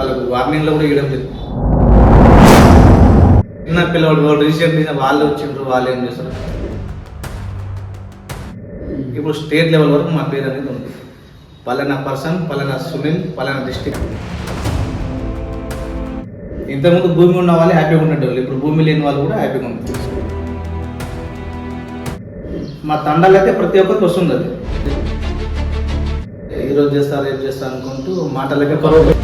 వాళ్ళకు వార్నింగ్లో కూడా ఇవ్వడం జరిగింది చిన్న పిల్లవాడు వాళ్ళు రీసెంట్ వాళ్ళు వచ్చిండ్రు వాళ్ళు ఏం చేస్తారు? ఇప్పుడు స్టేట్ లెవెల్ వరకు మా పేరు అనేది ఉంది. పలానా పర్సన్ పలానా సునీల్ పలానా డిస్టిక్ ఇంతకుముందు భూమి ఉన్న వాళ్ళే హ్యాపీగా ఉండేవాళ్ళు ఇప్పుడు భూమి లేని వాళ్ళు కూడా హ్యాపీగా ఉంటారు మా తండాలు అయితే ప్రతి ఒక్కరికి వస్తుంది అది ఈ రోజు చేస్తారు ఏం చేస్తారు అనుకుంటూ మాటలకే పర్వాలేదు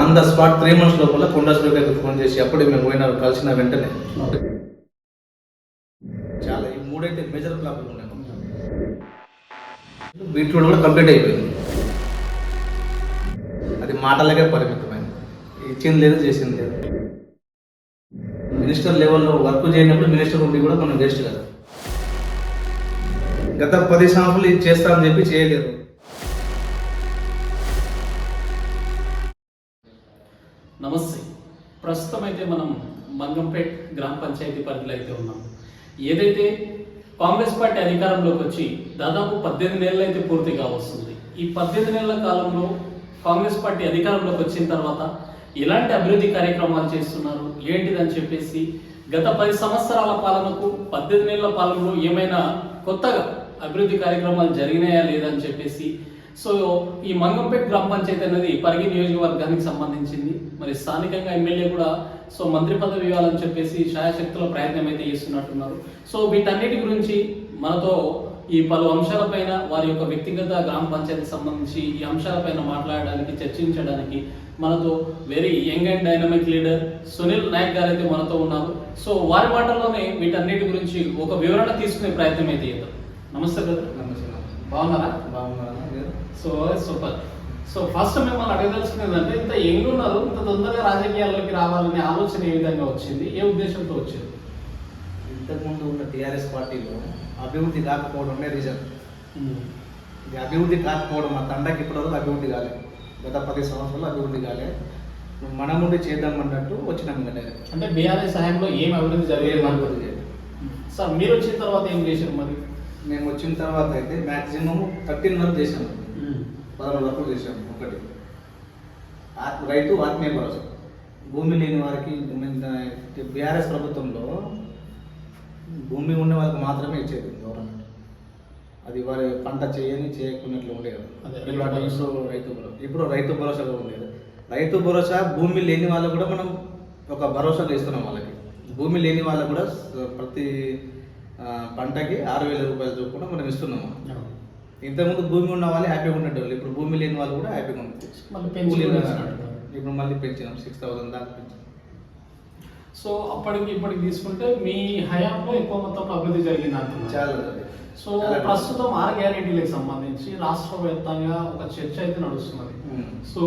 on the spot three months లోపల కొండశ్రీకి ఫోన్ చేసి అప్పుడు మేము పోయినారు కలిసిన వెంటనే. చాలా ఈ మూడైతే మేజర్ ప్రాబ్లం ఉన్నాయి. బీట్రూట్ కూడా కంప్లీట్ అయిపోయింది. అది మాటలకే పరిమితమైంది. ఇచ్చింది లేదు చేసింది లేదు. మినిస్టర్ లెవెల్లో వర్క్ చేయనప్పుడు మినిస్టర్ ఉండి కూడా మనం వేస్ట్ కదా. గత పది సంవత్సరాలు ఇది చేస్తామని చెప్పి చేయలేదు. నమస్తే. ప్రస్తుతం అయితే మనం మంగంపేట్ గ్రామ పంచాయతీ పరిధిలో అయితే ఉన్నాం. ఏదైతే కాంగ్రెస్ పార్టీ అధికారంలోకి వచ్చి దాదాపు పద్దెనిమిది నెలలు అయితే పూర్తిగా వస్తుంది ఈ పద్దెనిమిది నెలల కాలంలో కాంగ్రెస్ పార్టీ అధికారంలోకి వచ్చిన తర్వాత ఎలాంటి అభివృద్ధి కార్యక్రమాలు చేస్తున్నారు? ఏంటిదని చెప్పేసి గత పది సంవత్సరాల పాలనకు పద్దెనిమిది నెలల పాలనలో ఏమైనా కొత్తగా అభివృద్ధి కార్యక్రమాలు జరిగినాయా లేదని చెప్పేసి సో ఈ మంగంపేట్ గ్రామ పంచాయతీ అనేది పరిగి నియోజకవర్గానికి సంబంధించింది. మరి స్థానికంగా ఎమ్మెల్యే కూడా సో మంత్రి పదవి ఇవ్వాలని చెప్పేసి శాయశక్తుల ప్రయత్నం అయితే చేస్తున్నట్టున్నారు. సో వీటన్నిటి గురించి మనతో ఈ పలు అంశాలపైన వారి యొక్క వ్యక్తిగత గ్రామ పంచాయతీకి సంబంధించి ఈ అంశాలపైన మాట్లాడడానికి చర్చించడానికి మనతో very young and dynamic leader Sunil Nayak garu అయితే మనతో ఉన్నారు. సో వారి మాటల్లోనే వీటన్నిటి గురించి ఒక వివరణ తీసుకునే ప్రయత్నం అయితే చేద్దాం. నమస్తే బ్రదర్. నమస్తే బాగున్నారా? సో సూపర్ సో ఫస్ట్ మిమ్మల్ని అడగదలుచుకునేది అంటే ఇంత యంగ్ ఉన్నారు ఇంత తొందరగా రాజకీయాల్లోకి రావాలనే ఆలోచన ఏ విధంగా వచ్చింది? ఏ ఉద్దేశంతో వచ్చింది? ఇంతకుముందు ఉన్న టీఆర్ఎస్ పార్టీలో అభివృద్ధి కాకపోవడమే రీజన్ ఇది అభివృద్ధి కాకపోవడం మా తండకి ఇప్పటివరకు అభివృద్ధి కాలేదు గత పది సంవత్సరాలు అభివృద్ధి కాలే. మన ముందు చేద్దాం అన్నట్టు వచ్చినాం ఇంకా డైరెక్ట్ అంటే బీఆర్ఎస్ హయాంలో ఏం అభివృద్ధి జరిగేది అభివృద్ధి. సార్ మీరు వచ్చిన తర్వాత ఏం చేశారు మరి? మేము వచ్చిన తర్వాత అయితే మ్యాక్సిమం థర్టీన్ వరకు చేసాము పదహారు వరకు చేసాము ఒకటి. ఆత్- రైతు ఆత్మీయ భరోసా భూమి లేని వారికి బీఆర్ఎస్ ప్రభుత్వంలో భూమి ఉన్న వాళ్ళకి మాత్రమే ఇచ్చేది గవర్నమెంట్. అది వారి పంట చేయని చేయకున్నట్లు ఉండేది. రైతు భరోసా. ఇప్పుడు రైతు భరోసాగా ఉండేది. రైతు భరోసా భూమి లేని వాళ్ళకు కూడా మనం ఒక భరోసా ఇస్తున్నాం వాళ్ళకి. భూమి లేని వాళ్ళకు కూడా ప్రతి పంటకి ఆరు వేల రూపాయల చొప్పున మనం ఇస్తున్నాము ఇంతకుముందు భూమి ఉన్న వాళ్ళే హ్యాపీగా ఉండేవాళ్ళు ఇప్పుడు భూమి లేని వాళ్ళు కూడా హ్యాపీగా. ఇస్తున్నట్టున్నారు. ఇప్పుడు మళ్ళీ పెంచినాం. సిక్స్ థౌసండ్ దాకా పెంచాం సో అప్పటికి ఇప్పటికి తీసుకుంటే మీ హయాంలో ఎక్కువ మొత్తంలో అభివృద్ధి జరిగింది అంటున్నారు. చాలా సో ప్రస్తుతం ఆరు గ్యారెంటీలకు సంబంధించి రాష్ట్ర వ్యాప్తంగా ఒక చర్చ అయితే నడుస్తున్నది. సో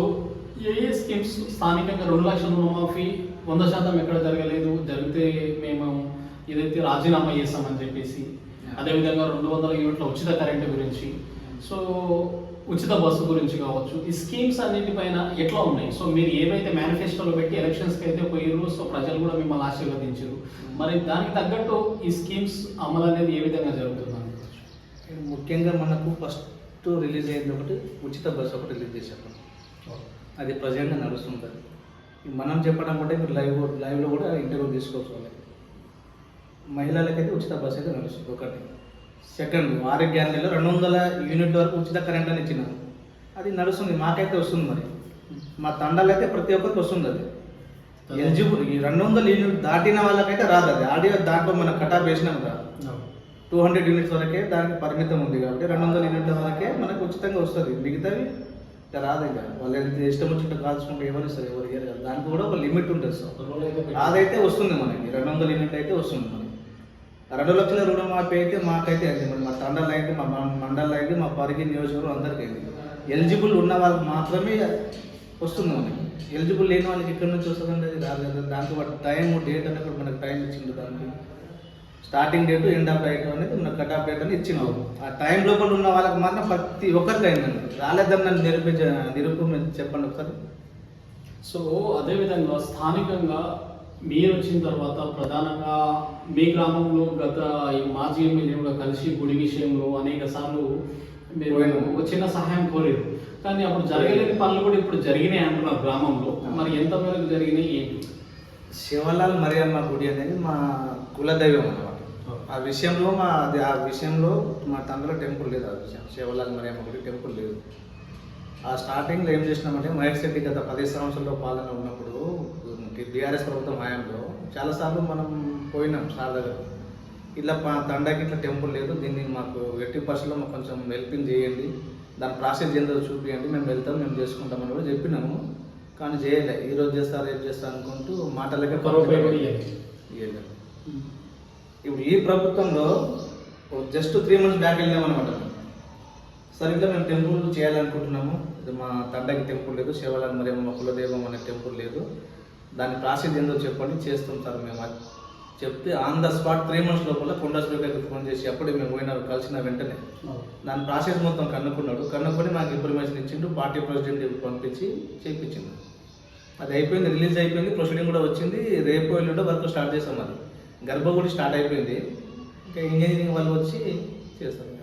ఏ ఏ స్కీమ్స్ స్థానికంగా రెండు లక్షల రుణమాఫీ వంద శాతం ఎక్కడ జరగలేదు జరిగితే మేము ఏదైతే రాజీనామా చేస్తామని చెప్పేసి అదేవిధంగా రెండు వందల యూనిట్ల ఉచిత కరెంటు గురించి. సో ఉచిత బస్సు గురించి కావచ్చు. ఈ స్కీమ్స్ అన్నిటిపైన ఎట్లా ఉన్నాయి? సో మీరు ఏవైతే మేనిఫెస్టోలో పెట్టి ఎలక్షన్స్కి అయితే పోయారు సో ప్రజలు కూడా మిమ్మల్ని ఆశీర్వదించారు. మరి దానికి తగ్గట్టు ఈ స్కీమ్స్ అమలు అనేది ఏ విధంగా జరుగుతుంది? అనుకోవచ్చు ముఖ్యంగా మనకు ఫస్ట్ రిలీజ్ అయింది ఒకటి ఉచిత బస్సు ఒకటి రిలీజ్ చేశారు. అది ప్రజెంట్గా నడుస్తుంటుంది. మనం చెప్పడం కూడా ఇప్పుడు లైవ్ లైవ్లో కూడా ఇంటర్వ్యూ తీసుకోవచ్చు వాళ్ళకి. మహిళలకైతే ఉచిత బస్సు అయితే నడుస్తుంది ఒకటి. సెకండ్ ఆరోగ్యానికి రెండు వందల యూనిట్ వరకు ఉచిత కరెంట్ అని ఇచ్చినాం అది నడుస్తుంది మాకైతే వస్తుంది మరి. మా తండాలు అయితే ప్రతి ఒక్కరికి వస్తుంది అది. ఎలిజిబుల్ ఈ రెండు వందల యూనిట్ దాటిన వాళ్ళకైతే రాదు అది. ఆడియో దాంట్లో మనం కటాప్ వేసినాం కదా. టూ హండ్రెడ్ యూనిట్స్ వరకే దానికి పరిమితం ఉంది కాబట్టి రెండు వందల యూనిట్ల వరకే మనకు ఉచితంగా వస్తుంది. మిగతావి ఇక రాదు ఇక. వాళ్ళు ఎంత ఇష్టం వచ్చినట్టు కాల్చుకుంటే ఎవరు ఇస్తారు ఎవరు ఇయ్యరు కదా. దానికి కూడా ఒక లిమిట్ ఉంటుంది సార్. అదైతే వస్తుంది మనకి. రెండు వందల యూనిట్ అయితే వస్తుంది మనకి. రెండు లక్షల రుణమాఫీ అయితే మాకైతే అయింది మా తండాలు అయింది మా మండల్ అయింది మా పరిగి నియోజకవర్గం అందరికీ అయింది ఎలిజిబుల్ ఉన్న వాళ్ళకి మాత్రమే వస్తుంది మనకి ఎలిజిబుల్ లేని వాళ్ళకి ఎక్కడి నుంచి వస్తుందండి అది రాదు కదా దాంతో పాటు టైం డేట్ అనేది కూడా మనకు టైం ఇచ్చింది దానికి. Starting date end of date అనేది మన కట్ ఆఫ్ డేట్ అని ఇచ్చిన ఆ టైం లోపల ఉన్న వాళ్ళకి మాత్రం ప్రతి ఒక్కరికి అయిందండి. రాలేదని నన్ను నిరూపించ నిరూపణ చెప్పండి ఒకసారి. సో అదేవిధంగా స్థానికంగా మీరు వచ్చిన తర్వాత ప్రధానంగా మీ గ్రామంలో గత ఈ మాజీ ఎమ్మెల్యే కూడా కలిసి గుడి విషయంలో అనేక సార్లు మీరు చిన్న సహాయం కోరారు. కానీ అప్పుడు జరగలేని పనులు కూడా ఇప్పుడు జరిగినాయి అంటున్నారు గ్రామంలో. మరి ఎంత మేరకు జరిగినాయి ఏంటి? శివలాల్ మరియమ్మ గుడి అనేది మా కులదైవం అన్నమాట. ఆ విషయంలో మా అది ఆ విషయంలో మా తండ్రిలో టెంపుల్ లేదు ఆ విషయం. శివలాల్ మరియమ్మ గుడి టెంపుల్ లేదు. ఆ స్టార్టింగ్లో ఏం చేసినామంటే మహేష్ రెడ్డి గత పది సంవత్సరాల పాలన ఉన్నప్పుడు బీఆర్ఎస్ ప్రభుత్వం హయాంలో చాలాసార్లు మనం పోయినాం సార్ దగ్గర. ఇట్లా మా తండాకి ఇట్లా టెంపుల్ లేదు దీన్ని మాకు ఎట్టి పరిస్థితుల్లో మాకు కొంచెం హెల్పింగ్ చేయండి. దాని ప్రాసెస్ ఏందో చూపించండి మేము వెళ్తాం మేము చేసుకుంటామని కూడా చెప్పినాము. కానీ చేయలే. ఈ రోజు చేస్తా రేపు చేస్తా అనుకుంటూ మాటలకే. ఇప్పుడు ఈ ప్రభుత్వంలో జస్ట్ త్రీ మంత్స్ బ్యాక్ వెళ్ళామన్నమాట సరే ఇట్లా మేము టెంపుల్ చేయాలనుకుంటున్నాము. ఇది మా తండ్రికి టెంపుల్ లేదు శివాలయం మరి మా కులదైవం అనే టెంపుల్ లేదు. దాని ప్రాసెస్ ఏందో చెప్పండి చేస్తాం సార్ మేము. అది చెప్తే on the spot three months లోపల కొండా స్పీకర్కి ఫోన్ చేసి అప్పుడే మేము పోయిన కలిసిన వెంటనే. దాని ప్రాసెస్ మొత్తం కనుక్కున్నాడు కనుక్కొని మాకు ఇన్ఫర్మేషన్ ఇచ్చిండు పార్టీ ప్రెసిడెంట్ పంపించి చేయించింది అది అయిపోయింది రిలీజ్ అయిపోయింది ప్రొసీడింగ్ కూడా వచ్చింది. రేపు ఎల్లుండో వర్క్ స్టార్ట్ చేసాం అది గర్భగుడి స్టార్ట్ అయిపోయింది. ఇంకా ఇంజనీరింగ్ వాళ్ళు వచ్చి చేస్తారు.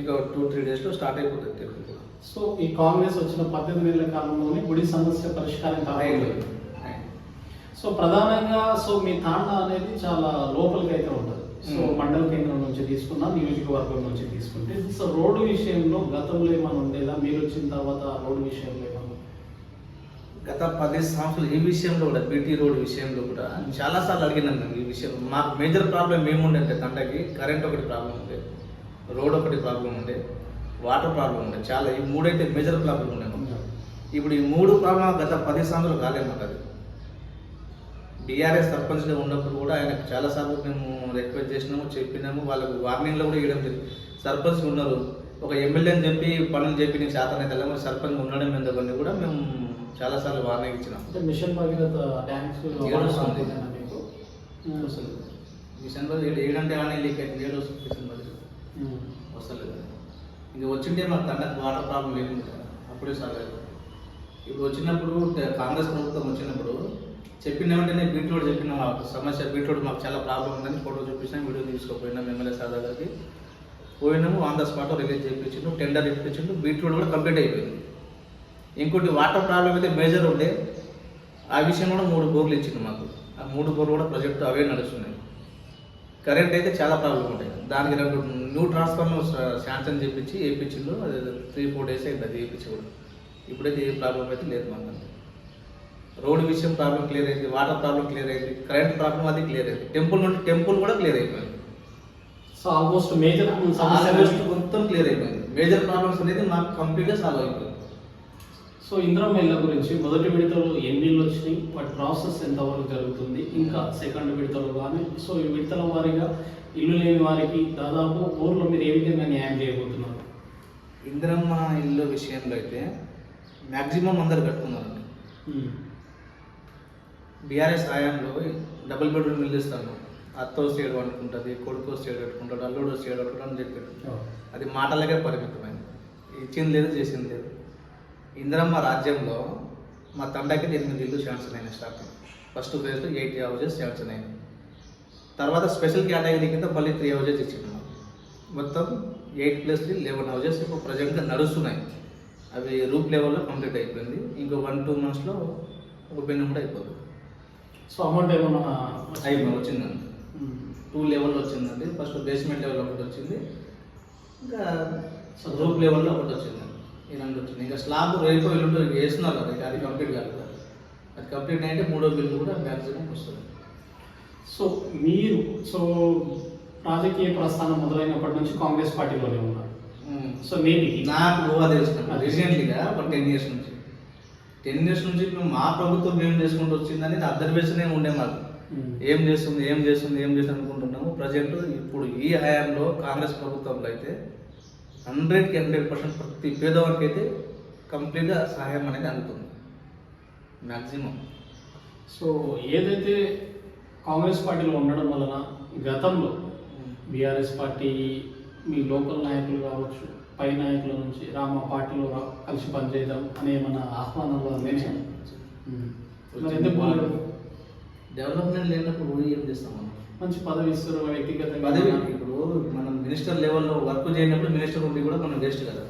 ఇంకా టూ త్రీ డేస్లో స్టార్ట్ అయిపోతుంది. కూడా సో ఈ కాంగ్రెస్ వచ్చిన పద్దెనిమిది నెలల కాలంలోనే గుడి సమస్య పరిష్కారం కావాలి. సో ప్రధానంగా సో మీ తాండా అనేది చాలా లోపలికి అయితే ఉంటుంది. సో. మండల కేంద్రం నుంచి తీసుకున్నా నియోజకవర్గం నుంచి తీసుకుంటే సో రోడ్డు విషయంలో గతంలో ఏమైనా ఉండేదా? మీరు వచ్చిన తర్వాత రోడ్డు విషయంలో ఏమన్నా గత పది సంవత్సరాలు ఈ విషయంలో కూడా బీటీ రోడ్ విషయంలో కూడా చాలాసార్లు అడిగినాను నేను ఈ విషయం మాకు మేజర్ ప్రాబ్లం ఏముండే అంటే తండకి కరెంట్ ఒకటి ప్రాబ్లం ఉండే రోడ్ ఒకటి ప్రాబ్లం ఉండే వాటర్ ప్రాబ్లం ఉండే చాలా ఈ మూడైతే మేజర్ ప్రాబ్లం ఉండే. ఇప్పుడు ఈ మూడు ప్రాబ్లం గత పది సంవత్సరాలు కాలేదు మాకు అది. బీఆర్ఎస్ సర్పంచ్గా ఉన్నప్పుడు కూడా ఆయనకు చాలాసార్లు మేము రిక్వెస్ట్ చేసినాము చెప్పినాము. వాళ్ళకు వార్నింగ్లో కూడా ఇవ్వడం జరిగింది. సర్పంచ్ ఉన్నారు. ఒక ఎమ్మెల్యేని చెప్పి పనులు చెప్పి శాతం అయితే మరి సర్పంచ్ ఉండడం ఎందుకని కూడా మేము చాలాసార్లు వార్నింగ్ ఇచ్చినాం. మిషన్ మిషన్ బదులు ఏడంటే కానీ లీక్ అయింది ఏడు వస్తుంది మిషన్ బదులు. వస్తలేదు ఇంకా వచ్చింటే మాకు తండ్రికి వాటర్ ప్రాబ్లం కదా. అప్పుడే సాగలేదు ఇప్పుడు వచ్చినప్పుడు కాంగ్రెస్ ప్రభుత్వం వచ్చినప్పుడు చెప్పిన వెంటనే బీట్రోడ్ చెప్పిన మాకు సమస్య బీట్రూట్ మాకు చాలా ప్రాబ్లం ఉందని ఫోటో చూపించాం వీడియో తీసుకోపోయినాం ఎమ్మెల్యే సార్ దగ్గరికి. పోయినాము ఆన్ ద స్పాట్ రిలీజ్ చేయించిండు టెండర్ ఇప్పించిండు బీట్రూట్ కూడా కంప్లీట్ అయిపోయింది. ఇంకోటి వాటర్ ప్రాబ్లం అయితే మేజర్ ఉండే. ఆ విషయం కూడా మూడు బోర్లు ఇచ్చింది మాకు. ఆ మూడు బోర్లు కూడా ప్రాజెక్టు అవే నడుస్తున్నాయి. కరెంట్ అయితే చాలా ప్రాబ్లం ఉంటాయి. దానికి రెండు న్యూ ట్రాన్స్ఫార్మర్ శాంక్షన్ చేయించి వేయించిండు అది త్రీ ఫోర్ డేస్ అయింది అది వేయించి కూడా ఇప్పుడైతే ఏ ప్రాబ్లం అయితే లేదు మాకు. రోడ్ విషయం ప్రాబ్లం క్లియర్ అయింది వాటర్ ప్రాబ్లం క్లియర్ అయింది కరెంట్ ప్రాబ్లం అది క్లియర్ అయింది. టెంపుల్ నుండి టెంపుల్ కూడా క్లియర్ అయిపోయింది. సో ఆల్మోస్ట్ మేజర్ ఆల్మోస్ట్ మొత్తం క్లియర్ అయిపోయింది. మేజర్ ప్రాబ్లమ్స్ అనేది మాకు కంప్లీట్గా సాల్వ్ అయిపోయింది. సో ఇందిరమ్మ ఇళ్ళ గురించి మొదటి విడతలో ఎన్ని వచ్చినాయి వాటి ప్రాసెస్ ఎంతవరకు జరుగుతుంది ఇంకా సెకండ్ విడతలో కానీ సో ఈ విడతల వారీగా ఇల్లు లేని వారికి దాదాపు ఊర్లో మీరు ఏ విధంగా న్యాయం చేయబోతున్నారు? ఇందిరమ్మ ఇల్లు విషయంలో అయితే మ్యాక్సిమం అందరు కట్టుకున్నారండి. బీఆర్ఎస్ హయాంలో డబుల్ బెడ్రూమ్ ఇల్లు ఇస్తాను అత్తో సైడ్ వండుకుంటుంది కొడుకో సైడ్ పెట్టుకుంటాడు అల్లుడు సైడ్ పెట్టుకుంటాడు అని చెప్పాడు అది మాటలకే పరిమితమైంది. ఇచ్చింది లేదు చేసింది లేదు. ఇందిరమ్మ రాజ్యంలో మా తండకి ఎనిమిది ఇల్లు శాంక్షన్ అయినాయి స్టార్టింగ్. ఫస్ట్ ఫేజ్లో ఎయిట్ హౌజెస్ శాంక్షన్ అయినాయి. తర్వాత స్పెషల్ కేటగిరీ కింద మళ్ళీ త్రీ హౌజెస్ ఇచ్చింది మొత్తం eight plus three eleven houses ఇప్పుడు ప్రజెంట్గా నడుస్తున్నాయి. అవి రూప్ లెవెల్లో కంప్లీట్ అయిపోయింది. ఇంకో వన్ టూ మంత్స్లో ఓపెన్ కూడా అయిపోతుంది. సో అమౌంట్ ఏమన్నా అయిపోయింది వచ్చిందండి. టూ లెవెల్లో వచ్చిందండి. ఫస్ట్ బేస్మెంట్ లెవెల్ ఒకటి వచ్చింది. ఇంకా రూప్ లెవెల్లో ఒకటి వచ్చింది. ఈ రెండు వచ్చింది. ఇంకా స్లాబ్ రేపు ఎల్లుండి వేస్తున్నారు అది అది కంప్లీట్ కాదు కదా. అది కంప్లీట్ అయితే మూడో బిల్లు కూడా మ్యాక్సిమం వస్తుంది. సో మీరు సో రాజకీయ ప్రస్థానం మొదలైనప్పటి నుంచి కాంగ్రెస్ పార్టీలోనే ఉన్నారు. సో నేటికి నాకు గోవా తెలుసుకున్నాను రీసెంట్లీగా ఒక టెన్ ఇయర్స్ నుంచి. టెన్ ఇయర్స్ నుంచి మేము మా ప్రభుత్వం ఏం చేసుకుంటూ వచ్చిందని అబ్జర్వేషన్ ఏమి ఉండే మాకు. ఏం చేస్తుంది ఏం చేస్తుంది ఏం చేస్తుంది అనుకుంటున్నాము. ప్రజెంట్ ఇప్పుడు ఈ హయాంలో కాంగ్రెస్ ప్రభుత్వంలో అయితే హండ్రెడ్కి హండ్రెడ్ పర్సెంట్ ప్రతి పేదవాడికి అయితే కంప్లీట్గా సహాయం అనేది అందుతుంది. మ్యాక్సిమం సో ఏదైతే కాంగ్రెస్ పార్టీలో ఉండడం వలన గతంలో బీఆర్ఎస్ పార్టీ మీ లోకల్ నాయకులు కావచ్చు పై నాయకుల నుంచి రామ పార్టీలో కలిసి పనిచేద్దాం అనే మన ఆహ్వానంలో? డెవలప్మెంట్ లేనప్పుడు ఏం చేస్తాం మనం? మంచి పదవి ఇస్తారు వ్యక్తిగతంగా పదవి ఇప్పుడు మనం మినిస్టర్ లెవెల్లో వర్క్ చేయనప్పుడు మినిస్టర్ ఉండి కూడా మనం వేస్ట్ కదా.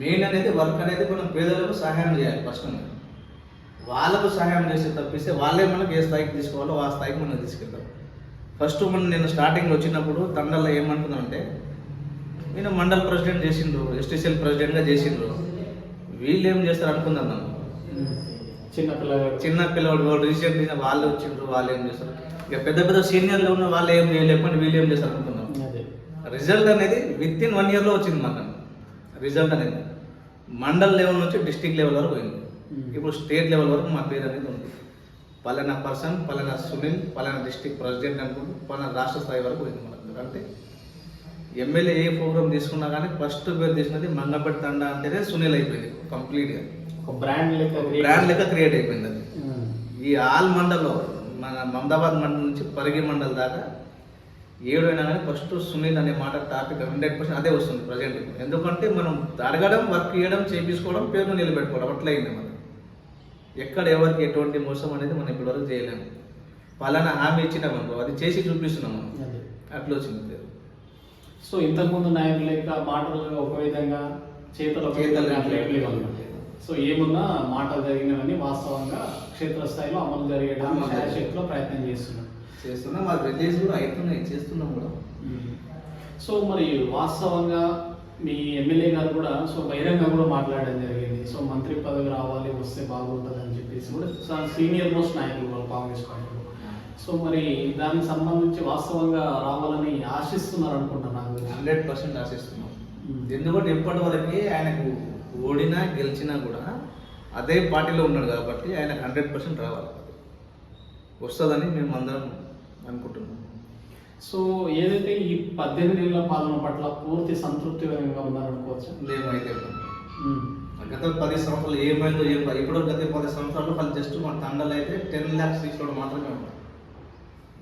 మెయిన్ అనేది వర్క్ అనేది మనం పేదలకు సహాయం చేయాలి ఫస్ట్ మనం. వాళ్ళకు సహాయం చేస్తే తప్పిస్తే వాళ్ళే మనకి ఏ స్థాయికి తీసుకోవాలో ఆ స్థాయికి మనం తీసుకెళ్తాం. ఫస్ట్ మనం నేను స్టార్టింగ్ వచ్చినప్పుడు తండల్లో అంటే నేను మండల్ ప్రెసిడెంట్ చేసిండ్రు ఎస్టీసీఎల్ ప్రెసిడెంట్గా చేసిండ్రు వీళ్ళు ఏం చేస్తారు అనుకుందాం మనం. చిన్న పిల్లగాడు చిన్న పిల్లవాడు వాళ్ళు రీసెంట్ వాళ్ళు వచ్చిండ్రు వాళ్ళు ఏం చేస్తారు? ఇక పెద్ద పెద్ద సీనియర్లు ఉన్న వాళ్ళు ఏం చేయలేకపోతే వీళ్ళు ఏం చేస్తారు అనుకుందాం రిజల్ట్ అనేది విత్ ఇన్ వన్ ఇయర్లో వచ్చింది మాకు రిజల్ట్ అనేది. మండల్ లెవెల్ నుంచి డిస్టిక్ లెవెల్ వరకు పోయింది. ఇప్పుడు స్టేట్ లెవెల్ వరకు మా పేరు అనేది ఉంది. పలానా పర్సన్ పలానా సునీల్ పలానా డిస్టిక్ ప్రెసిడెంట్ అనుకుంటూ పలానా రాష్ట్ర స్థాయి వరకు పోయింది మనకు. అంటే ఎమ్మెల్యే ఏ ప్రోగ్రామ్ తీసుకున్నా కానీ ఫస్ట్ పేరు తీసుకున్నది మంగపేట తండ అంటేనే సునీల్ అయిపోయింది కంప్లీట్గా ఒక బ్రాండ్ లెక్క బ్రాండ్ లెక్క క్రియేట్ అయిపోయింది అది. ఉమ్. ఈ ఆల్ మండల్లో మన మమదాబాద్ మండలం నుంచి పరిగి మండల్ దాకా ఏడు అయినా కానీ ఫస్ట్ సునీల్ అనే మాట టాపిక్ హండ్రెడ్ పర్సెంట్ అదే వస్తుంది ప్రజెంట్ ఎందుకంటే మనం అడగడం వర్క్ చేయడం చేపించుకోవడం పేరు నిలబెట్టుకోవడం అట్లా అయింది మనం ఎక్కడ ఎవరికి ఎటువంటి మోసం అనేది మనం ఇప్పటివరకు చేయలేము. పలానా హామీ ఇచ్చినాం అనుకో అది చేసి చూపిస్తున్నాం మనం. అట్లా వచ్చింది. సో ఇంతకుముందు నాయకులు లెక్క మాటలు ఒక విధంగా చేతలు ఒక విధంగా. సో ఏమున్నా మాటలు జరిగినవన్నీ వాస్తవంగా క్షేత్రస్థాయిలో అమలు జరిగేయడానికి అమలు జరిగే- శాయశక్తిలో ప్రయత్నం చేస్తున్నాం. చేస్తున్నాం. మా రిలీజ్ కూడా అవుతున్నాయి చేస్తున్నాం కూడా. సో మరి వాస్తవంగా మీ ఎమ్మెల్యే గారు కూడా సో బహిరంగ కూడా మాట్లాడడం జరిగింది. సో మంత్రి పదవి రావాలి వస్తే బాగుంటుంది అని చెప్పేసి కూడా సీనియర్ మోస్ట్ నాయకులు కాంగ్రెస్ పార్టీలో. సో మరి దానికి సంబంధించి వాస్తవంగా రావాలని ఆశిస్తున్నారు అనుకుంటున్నాను. హండ్రెడ్ పర్సెంట్ ఆశిస్తున్నాం. ఎందుకంటే ఇప్పటి వరకు ఆయనకు ఓడినా గెలిచినా కూడా అదే పార్టీలో ఉన్నాడు కాబట్టి ఆయనకు హండ్రెడ్ పర్సెంట్ రావాలి. వస్తుందని మేము అందరం అనుకుంటున్నాం. సో ఏదైతే ఈ పద్దెనిమిది ఏళ్ళ పాలన పట్ల పూర్తి సంతృప్తికరంగా ఉన్నారనుకోవచ్చు? మేమైతే గత పది సంవత్సరాలు ఏమైందో ఏం. ఇప్పుడు గత పది సంవత్సరాలు వాళ్ళు జస్ట్ మన తండలు అయితే టెన్ ల్యాక్స్ తీసుకోవడం మాత్రమే ఉన్నాయి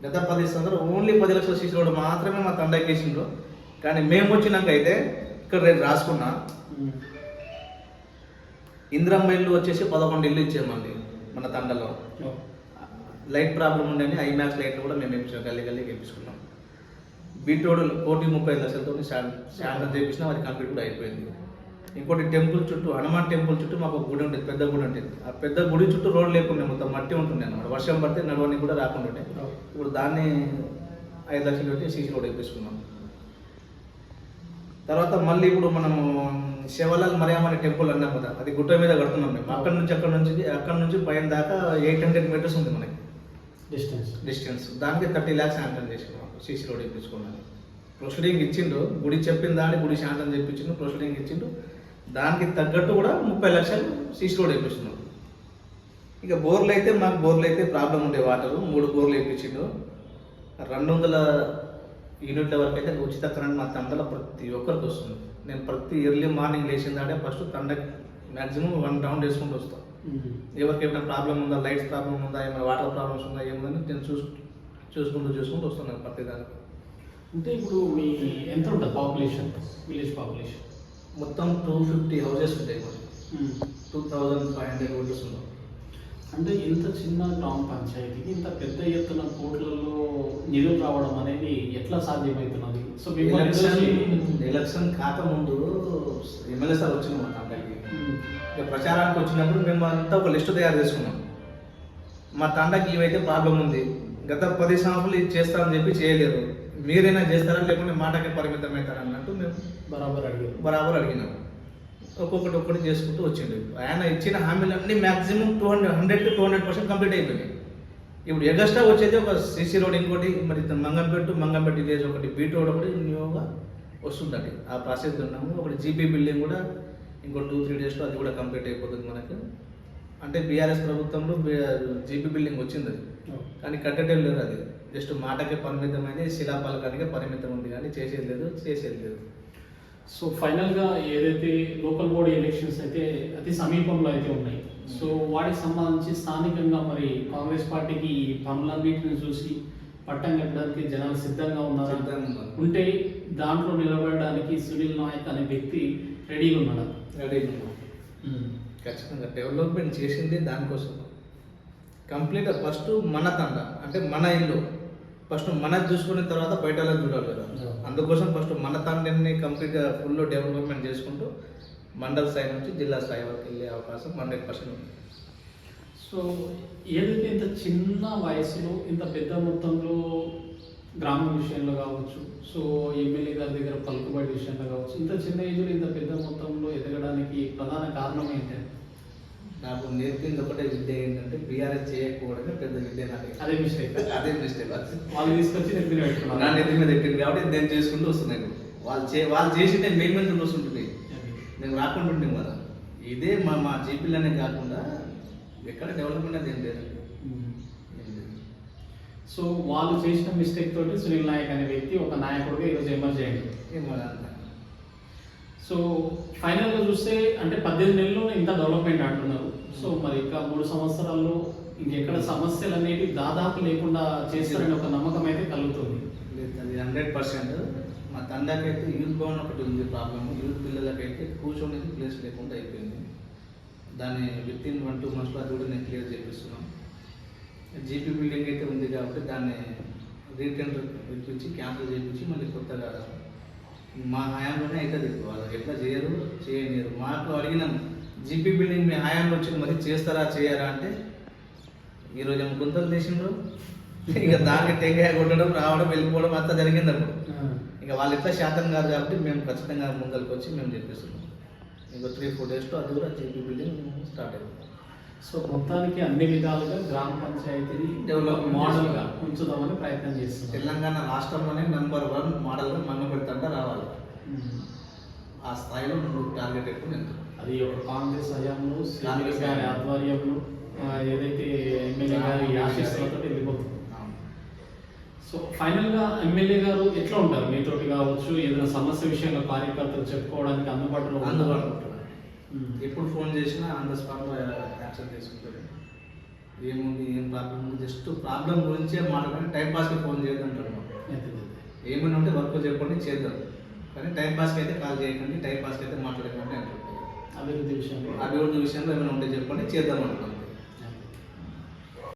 గత పది సంవత్సరాలు ఓన్లీ పది లక్షల శిష్యులు మాత్రమే మా తండ వేసిండ్రు కానీ మేము వచ్చినాక అయితే ఇక్కడ నేను రాసుకున్నా. ఇందిరమ్మ ఇల్లు వచ్చేసి పదకొండు ఇల్లు ఇచ్చామండి మన తండలో. లైట్ ప్రాబ్లం ఉండని ఐమాక్స్ లైట్లు కూడా మేము వేయించాం గల్లీ గల్లీ వేయించుకున్నాం బీటోడు కోటి ముప్పై ఐదు లక్షలతో స్టాండ్ చేపించినా అది కంప్లీట్ కూడా అయిపోయింది. ఇంకోటి టెంపుల్ చుట్టూ హనుమాన్ టెంపుల్ చుట్టూ మాకు ఒక గుడి ఉంటుంది పెద్ద గుడి ఉంటుంది. ఆ పెద్ద గుడి చుట్టూ రోడ్ లేకుండా మొత్తం మట్టి ఉంటుంది అన్నమాట. వర్షం పడితే నడవని కూడా రాకుండా ఇప్పుడు దాన్ని ఐదు లక్షలు పెట్టి సీసీ రోడ్ వేయించుకున్నాం తర్వాత మళ్ళీ ఇప్పుడు మనం శివలాల్ మరియమ్మ అనే టెంపుల్ అన్నాం కదా అది గుట్ట మీద కడుతున్నాం మేము. అక్కడ నుంచి అక్కడ నుంచి అక్కడ నుంచి పైన దాకా ఎయిట్ హండ్రెడ్ మీటర్స్ ఉంది మనకి. డిస్టెన్స్. డిస్టెన్స్. దానికి థర్టీ ల్యాక్స్ శాంతం చేసుకున్నాం సీసీ రోడ్ ఇప్పించుకున్నాను ప్రొసీడింగ్ ఇచ్చిండు గుడి చెప్పింది దాన్ని గుడి శాంతం చెప్పించిండు ప్రొసీడింగ్ ఇచ్చిండు. దానికి తగ్గట్టు కూడా ముప్పై లక్షలు సీసీ రోడ్ వేపిస్తున్నాం ఇక బోర్లు అయితే మాకు బోర్లు అయితే ప్రాబ్లం ఉండే వాటర్ మూడు బోర్లు వేయించిండు రెండు వందల యూనిట్ల వరకు అయితే ఉచిత కరెంట్ మా తండలో ప్రతి ఒక్కరికి వస్తుంది. నేను ప్రతి ఎర్లీ మార్నింగ్ లేచిన దాడే ఫస్ట్ తండకి మ్యాక్సిమం వన్ రౌండ్ వేసుకుంటూ వస్తాను ఎవరికి ఏమైనా ప్రాబ్లం ఉందా లైట్స్ ప్రాబ్లం ఉందా ఏమైనా వాటర్ ప్రాబ్లమ్స్ ఉందా ఏముందని నేను చూసు చూసుకుంటూ చూసుకుంటూ వస్తున్నాను ప్రతి దానికి. అంటే ఇప్పుడు మీ ఎంత ఉంటుంది పాపులేషన్ విలేజ్ పాపులేషన్ మొత్తం టూ ఫిఫ్టీ హౌసెస్ ఉంటాయి two thousand five hundred houses ఉన్నాయి. అంటే ఇంత చిన్న గ్రామ పంచాయతీకి ఇంత పెద్ద ఎత్తున కోట్లలో నిధులు రావడం అనేది ఎట్లా సాధ్యమవుతున్నది సో ఎలక్షన్ ఎలక్షన్ కాకముందు ఎమ్మెల్యే సార్ వచ్చింది మా తండ్రికి. ఉమ్. ఇక ప్రచారానికి వచ్చినప్పుడు మేము అంతా ఒక లిస్టు తయారు చేసుకున్నాం. మా తండకి ఇవైతే ప్రాబ్లం ఉంది గత పది సంవత్సరాలు ఇది చేస్తారని చెప్పి చేయలేరు మీరైనా చేస్తారా? లేకుంటే మాటకే పరిమితం అవుతారా అన్నట్టు మేము బరాబర్ అడిగారు. బరాబర్ అడిగినాం. ఒక్కొక్కటి ఒక్కటి చేసుకుంటూ వచ్చిండు. ఆయన ఇచ్చిన హామీలన్నీ మాక్సిమం టూ హండ్రెడ్ హండ్రెడ్కి టూ హండ్రెడ్ పర్సెంట్ కంప్లీట్ అయిపోయినాయి. ఇప్పుడు ఎగస్ట్రా వచ్చేది ఒక సిసి రోడ్ ఇంకోటి మరి మంగంపేట మంగంపేట విలేజ్ ఒకటి బీట్ రోడ్ ఒకటి న్యూగా వస్తుందండి ఆ ప్రాసెస్ ఉన్నాము ఒకటి జీపీ బిల్డింగ్ కూడా ఇంకో టూ త్రీ డేస్లో అది కూడా కంప్లీట్ అయిపోతుంది మనకు. అంటే బీఆర్ఎస్ ప్రభుత్వంలో జీపీ బిల్డింగ్ వచ్చింది అది. కానీ కట్టడం లేదు అది. జస్ట్ మాటకే పరిమితమైంది శిలాపలకానికే పరిమితం ఉంది కానీ చేసేది లేదు చేసేది లేదు. సో ఫైనల్గా ఏదైతే లోకల్ బాడీ ఎలక్షన్స్ అయితే అతి సమీపంలో అయితే ఉన్నాయి. సో వాటికి సంబంధించి స్థానికంగా మరి కాంగ్రెస్ పార్టీకి ఈ పనులన్నింటిని చూసి పట్టం కట్టడానికి జనాలు సిద్ధంగా ఉన్నారు. ఉంటే దాంట్లో నిలబడడానికి సునీల్ నాయక్ అనే వ్యక్తి రెడీగా ఉన్నాడు? రెడీ ఉన్నాం ఖచ్చితంగా డెవలప్మెంట్ చేసింది దానికోసం. కంప్లీట్ ఫస్ట్ మన తండ అంటే మన ఇల్లు. ఫస్ట్ మనది చూసుకున్న తర్వాత బయట చూడాలి కదా. అందుకోసం ఫస్ట్ మన తండ్రిని కంప్లీట్గా ఫుల్ డెవలప్మెంట్ చేసుకుంటూ మండల స్థాయి నుంచి జిల్లా స్థాయి వరకు వెళ్ళే అవకాశం హండ్రెడ్ పర్సెంట్ ఉంది. సో ఏదైతే ఇంత చిన్న వయసులో ఇంత పెద్ద మొత్తంలో గ్రామం విషయంలో కావచ్చు సో ఎమ్మెల్యే గారి దగ్గర పలుకుబడి విషయంలో కావచ్చు ఇంత చిన్న ఏజ్లో ఇంత పెద్ద మొత్తంలో ఎదగడానికి ప్రధాన కారణం ఏంటంటే నాకు నేర్పింది ఒకటే విద్య ఏంటంటే బీఆర్ఎస్ చేయకపోవడమే పెద్ద విద్య నాకు అదే మిస్టేక్ అదే మిస్టేక్ వాళ్ళు తీసుకొచ్చి నెత్తిన నా పెట్టుకున్నారు నెత్తి మీద ఎక్కింది కాబట్టి నేను చేసుకుంటూ వస్తున్నాను వాళ్ళు చే వాళ్ళు చేసింటే మేము మీద వస్తుంటుంది నేను రాకుండా ఉండే కదా ఇదే మా మా జీపీలోనే కాకుండా ఎక్కడ డెవలప్మెంట్ అది ఏం లేదు. సో వాళ్ళు చేసిన మిస్టేక్ తోటి సునీల్ నాయక్ అనే వ్యక్తి ఒక నాయకుడిగా ఈరోజు ఎమర్జ్ అయ్యింది ఏమో సో ఫైనల్గా చూస్తే అంటే పద్దెనిమిది నెలల్లో ఇంత డెవలప్మెంట్ అంటున్నారు. సో మరి ఇంకా మూడు సంవత్సరాల్లో ఇంకెక్కడ సమస్యలు అనేవి దాదాపు లేకుండా చేస్తారని ఒక నమ్మకం అయితే కలుగుతుంది. అది హండ్రెడ్ పర్సెంట్ మా తండాకైతే యూత్ భవన్ ఒకటి ఉంది ప్రాబ్లమ్ యూత్ పిల్లలకైతే కూర్చోనేది ప్లేస్ లేకుండా అయిపోయింది. దాన్ని విత్ ఇన్ వన్ టూ మంత్స్లో అది కూడా నేను క్లియర్ చేపిస్తున్నాం. జీపీ బిల్డింగ్ అయితే ఉంది కాబట్టి దాన్ని రీటెండర్ ఇప్పించి క్యాన్సిల్ చేయించి మళ్ళీ కొత్తగా మా హయాంలోనే అవుతుంది. వాళ్ళు ఎట్లా చేయరు? చేయలేరు మాకు అడిగినాం జీపీ బిల్డింగ్ మీ హయాంలో వచ్చి మరి చేస్తారా చేయరా? అంటే ఈరోజు ఏమో గుంతలు చేసిండ్రు ఇక దానికి టెంకాయ కొట్టడం రావడం వెళ్ళిపోవడం అంతా జరిగింది అప్పుడు ఇక వాళ్ళు ఎట్లా శాతం కాదు కాబట్టి మేము ఖచ్చితంగా ముందరికి వచ్చి మేము చెప్పేస్తున్నాం. ఇంకో త్రీ ఫోర్ డేస్లో అది కూడా జీపీ బిల్డింగ్ స్టార్ట్ అయిపోతుంది. సో మొత్తానికి అన్ని విధాలుగా గ్రామ పంచాయతీని డెవలప్ మోడల్గా ఉంచుదామని ప్రయత్నం చేస్తున్నారు తెలంగాణ రాష్ట్రంలోనే నెంబర్ వన్ మోడల్గా మన్ను పెడతా రావాలి. ఆ స్థాయిలో నువ్వు టార్గెట్ వెళ్తాం అది ఒక కాంగ్రెస్ హయాంలో కాంగ్రెస్ గారి. ఆధ్వర్యంలో ఏదైతే ఎమ్మెల్యే గారి ఆశీస్సులతో వెళ్ళిపోతుంది. సో ఫైనల్గా ఎమ్మెల్యే గారు ఎట్లా ఉంటారు? మీతోటి కావచ్చు ఏదైనా సమస్య విషయంలో కార్యకర్తలు చెప్పుకోవడానికి అందుబాటులో? అందుబాటులో. ఎప్పుడు ఫోన్ చేసినా ఆన్ ద స్పాట్లో యాక్షన్ తీసుకుంటాడు. ఏముంది ఏం ప్రాబ్లం ఉంది? జస్ట్ ప్రాబ్లం గురించే మాట్లాడుకొని టైం పాస్కి ఫోన్. అదే, అదే. ఏమైనా ఉంటే వర్క్ చెప్పండి చేద్దాం. కానీ టైం పాస్కి అయితే కాల్ చేయకండి టైం పాస్కి అయితే మాట్లాడకండి అంటారు అభివృద్ధి విషయంలో. అభివృద్ధి విషయంలో ఏమైనా ఉంటే చెప్పండి చేద్దాం అంటున్నాం